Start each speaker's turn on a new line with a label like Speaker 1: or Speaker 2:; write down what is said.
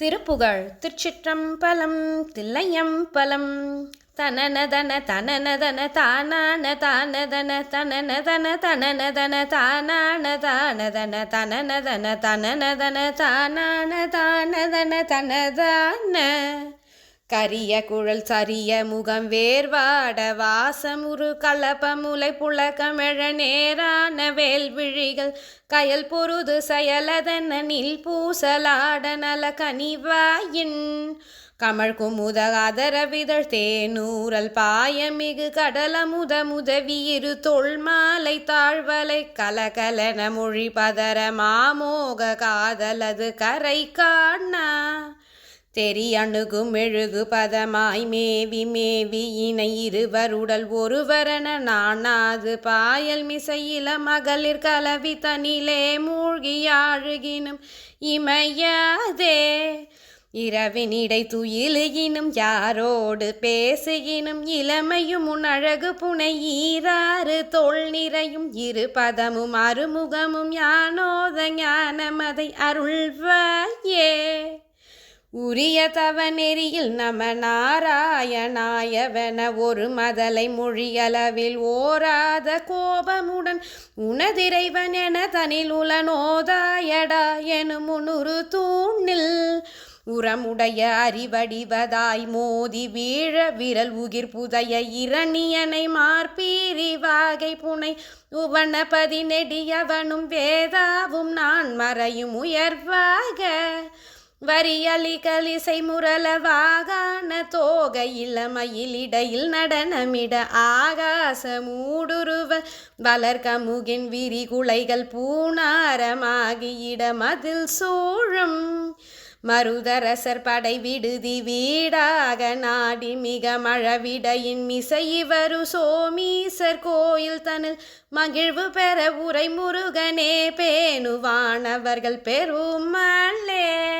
Speaker 1: திருப்புகழ் திருச்சிற்றம்பலம் தில்லையம்பலம். தனனதன தனனதன தானான தானதன தனனதன தனனதன தானான தானதன தனனதன தனனதன தானான தானதன தனதான. கரிய குழல் சரிய முகம் வேர்வாட வாசமுரு கலப்பமுலை புழக்கமிழ நேரான வேல்விழிகள் கயல் பொருது செயலதன நில் பூசலாட நல கனிவாயின். கமழ் குமுத அதரவிதழ் தேனூரல் பாயமிகு கடலமுத முதவி இரு தொல்மாலை தாழ்வலை கலகலன மொழி பதர மாமோக காதலது கரை காணா. தெரி அணுகும் மெழுகு பதமாய் மேவி மேவி இணை இருவருடல் ஒருவரென நானாது பாயல் மிசையில மகளிர் கலவி தனிலே மூழ்கி ஆழுகினும் இமையாதே. இரவினிடை துயிலுகினும் யாரோடு பேசுகினும் இளமையும் உன் அழகு புனை ஈராறு தோல் நிறையும் இரு பதமும் அருமுகமும் யானோத ஞானமதை அருள்வாயே. உரிய தவ நெறியில் நம நாராயணாயவன ஒரு மதலை மொழியளவில் ஓராத கோபமுடன் உனதிரைவன் என தனில் உலனோதாயடா எனும் முனுரு தூணில் உரமுடைய அறிவடிவதாய் மோதி வீழ விரல் உகிர் புதைய இரணியனை மார்பீரி வாகை புனை உவனபதி நெடியவனும் வேதாவும் நான் மறையும் உயர்வாக வரியலி கலிசை முரல வாகான தோக இளமயிலிடையில் நடனமிட ஆகாச மூடுருவ வளர்கமுகின் விரிகுலைகள் பூணாரமாகியிட மதில் சூழும். மருதரசர் படை விடுதி வீடாக நாடி மிக மழவிடையின் மிசைவரு சோமீசர் கோயில் தனில் மகிழ்வு பெற உரை முருகனே பேணுவானவர்கள் பெருமல்லே.